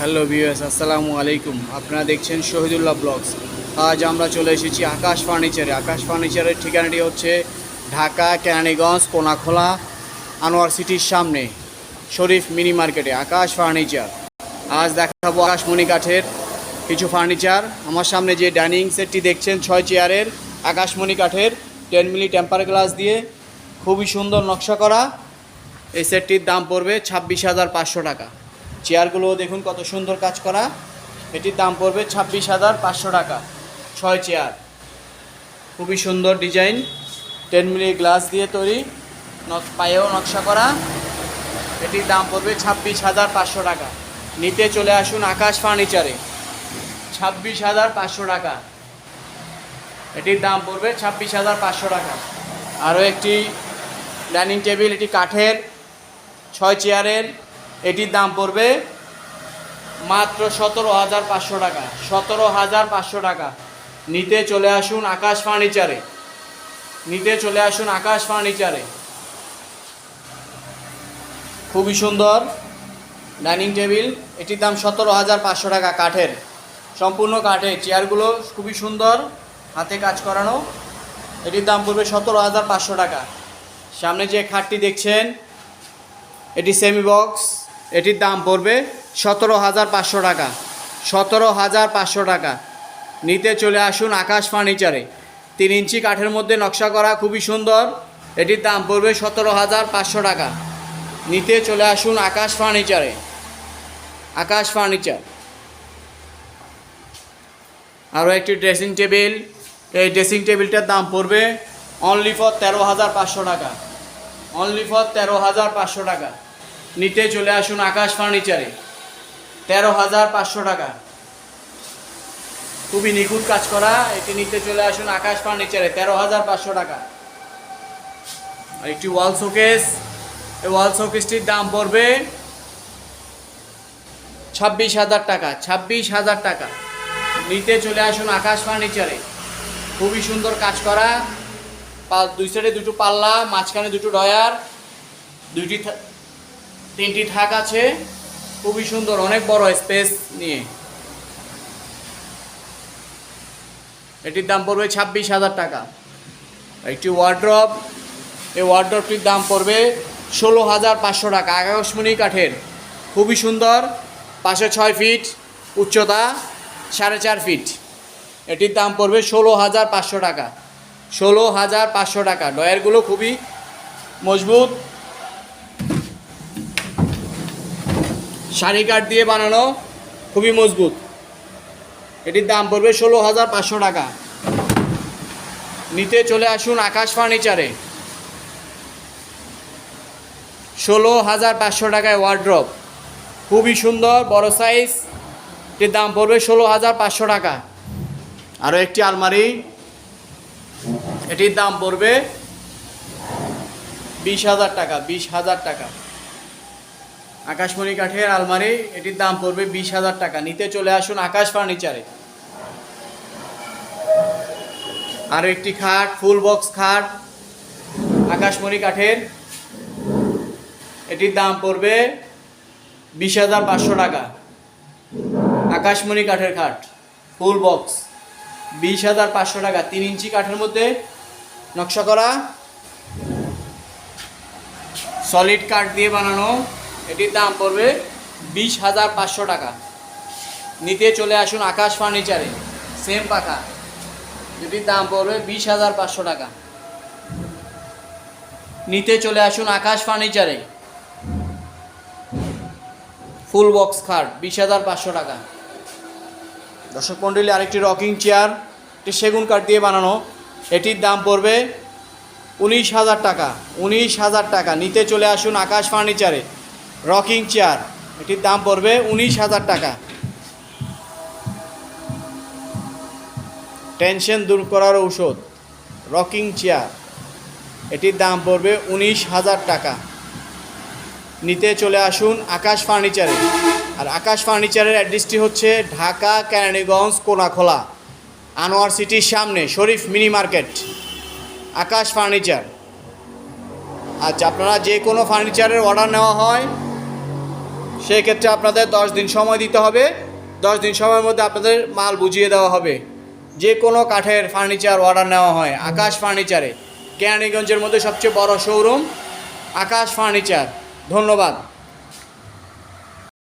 Hello viewers, আসসালামু আলাইকুম। আপনারা দেখছেন শহীদুল্লাহ ব্লগস। আজ আমরা চলে এসেছি আকাশ ফার্নিচারে। আকাশ ফার্নিচারের ঠিকানাটি হচ্ছে ঢাকা, কেরানীগঞ্জ, কোনাখোলা, আনোয়ার সিটির সামনে, শরীফ মিনি মার্কেটে। আকাশ ফার্নিচার। আজ দেখাবো আকাশমণি কাঠের কিছু ফার্নিচার। আমার সামনে যে ডাইনিং সেটটি দেখছেন, ছয় চেয়ারের আকাশমণি কাঠের, টেন মিলি টেম্পার গ্লাস দিয়ে খুবই সুন্দর নকশা করা। এই সেটটির দাম পড়বে ছাব্বিশ হাজার পাঁচশো টাকা। চেয়ারগুলো দেখুন কত সুন্দর কাজ করা। এটির দাম পড়বে ছাব্বিশ হাজার পাঁচশো টাকা, ছয় চেয়ার। খুবই সুন্দর ডিজাইন, টেন মিলি গ্লাস দিয়ে তৈরি পায়েও নকশা করা। এটির দাম পড়বে ছাব্বিশ হাজার পাঁচশো টাকা। নিতে চলে আসুন আকাশ ফার্নিচারে, ছাব্বিশ হাজার পাঁচশো টাকা। এটির দাম পড়বে ছাব্বিশ হাজার পাঁচশো টাকা। আরও একটি ডাইনিং টেবিল, এটি কাঠের, ছয় চেয়ারের। এটির দাম পড়বে মাত্র সতেরো হাজার পাঁচশো টাকা। সতেরো হাজার পাঁচশো টাকা। নিতে চলে আসুন আকাশ ফার্নিচারে। নিতে চলে আসুন আকাশ ফার্নিচারে। খুবই সুন্দর ডাইনিং টেবিল। এটির দাম সতেরো হাজার পাঁচশো টাকা কাঠের। সম্পূর্ণ কাঠের। চেয়ারগুলো খুবই সুন্দর হাতে কাজ করানো। এটির দাম পড়বে সতেরো হাজার পাঁচশো টাকা। সামনে যে খাটটি দেখছেন, এটি সেমি বক্স এটির দাম পড়বে সতেরো হাজার পাঁচশো টাকা। সতেরো হাজার পাঁচশো টাকা। নিতে চলে আসুন আকাশ ফার্নিচারে। তিন ইঞ্চি কাঠের মধ্যে নকশা করা খুবই সুন্দর। এটির দাম পড়বে সতেরো হাজার পাঁচশো টাকা। নিতে চলে আসুন আকাশ ফার্নিচারে। আকাশ ফার্নিচার। আরও একটি ড্রেসিং টেবিল। এই ড্রেসিং টেবিলটার দাম পড়বে অনলি ফর তেরো হাজার পাঁচশো টাকা। অনলি ফর তেরো হাজার পাঁচশো টাকা। নিতে চলে আসুন আকাশ ফার্নিচারে। তেরো হাজার পাঁচশো টাকা। খুবই নিখুঁত কাজ করা, এটি নিতে চলে আসুন আকাশ ফার্নিচারে, তেরো হাজার পাঁচশো টাকা। আর একটি ওয়াল শোকেস, এই ওয়াল শোকেসটির দাম পড়বে ছাব্বিশ হাজার টাকা, ছাব্বিশ হাজার টাকা। নিতে চলে আসুন আকাশ ফার্নিচারে। খুবই সুন্দর কাজ করা দুই সাইডে দুটো পাল্লা, মাঝখানে দুটো ডয়ার দুইটি তিনটি থাক আছে। খুবই সুন্দর, অনেক বড় স্পেস নিয়ে। এটির দাম পড়বে ছাব্বিশ হাজার টাকা। একটি ওয়ার্ড্রপ এই ওয়ার্ড্রপটির দাম পড়বে ষোলো হাজার পাঁচশো টাকা। আকাশমণি কাঠের, খুবই সুন্দর। পাশে ছয় ফিট উচ্চতা সাড়ে চার ফিট এটির দাম পড়বে ষোলো হাজার পাঁচশো টাকা। ষোলো হাজার পাঁচশো টাকা। ডয়ারগুলো খুবই মজবুত। শাড়ি কাঠ দিয়ে বানানো, খুবই মজবুত। এটির দাম পড়বে ষোলো হাজার পাঁচশো টাকা। নিতে চলে আসুন আকাশ ফার্নিচারে। ষোলো হাজার পাঁচশো টাকায় ওয়ার্ড্রপ খুবই সুন্দর, বড় সাইজ এটির দাম পড়বে ষোলো হাজার পাঁচশো টাকা। আরও একটি আলমারি। এটির দাম পড়বে বিশ হাজার টাকা, বিশ হাজার টাকা। আকাশমণি কাঠের আলমারি, এটির দাম পড়বে বিশ হাজার টাকা। নিতে চলে আসুন আকাশ ফার্নিচারে। আর একটি খাট, ফুল বক্স খাট, আকাশমণি কাঠের। এটির দাম পড়বে বিশ হাজার পাঁচশো টাকা। আকাশমণি কাঠের খাট, ফুল বক্স, বিশ হাজার পাঁচশো টাকা। তিন ইঞ্চি কাঠের মধ্যে নকশা করা। সলিড কাঠ দিয়ে বানানো। এটির দাম পড়বে বিশ হাজার পাঁচশো টাকা। নিতে চলে আসুন আকাশ ফার্নিচারে, সেম পাখা। এটির দাম পড়বে বিশ হাজার পাঁচশো টাকা। নিতে চলে আসুন আকাশ ফার্নিচারে, ফুল বক্স খাট, বিশ হাজার পাঁচশো টাকা। দর্শক মণ্ডলী আরেকটি রকিং চেয়ার, একটি সেগুন কাঠ দিয়ে বানানো। এটির দাম পড়বে উনিশ হাজার টাকা, উনিশ হাজার টাকা। নিতে চলে আসুন আকাশ ফার্নিচারে। রকিং চেয়ার, এটির দাম পড়বে উনিশ হাজার টাকা। টেনশন দূর করার ঔষধ, রকিং চেয়ার, এটির দাম পড়বে উনিশ হাজার টাকা। নিতে চলে আসুন আকাশ ফার্নিচারে। আর আকাশ ফার্নিচারের অ্যাড্রেসটি হচ্ছে ঢাকা, কেরানীগঞ্জ, কোনাখোলা, আনোয়ার সিটির সামনে, Sharif mini market. Akash furniture. আচ্ছা আপনারা যে কোনো ফার্নিচারের অর্ডার নেওয়া হয় সেক্ষেত্রে আপনাদের দশ দিন সময় দিতে হবে। দশ দিন সময়ের মধ্যে আপনাদের মাল বুঝিয়ে দেওয়া হবে। যে কোনো কাঠের ফার্নিচার অর্ডার নেওয়া হয়, আকাশ ফার্নিচারে কেরানীগঞ্জের মধ্যে সবচেয়ে বড় শোরুম আকাশ ফার্নিচার ধন্যবাদ।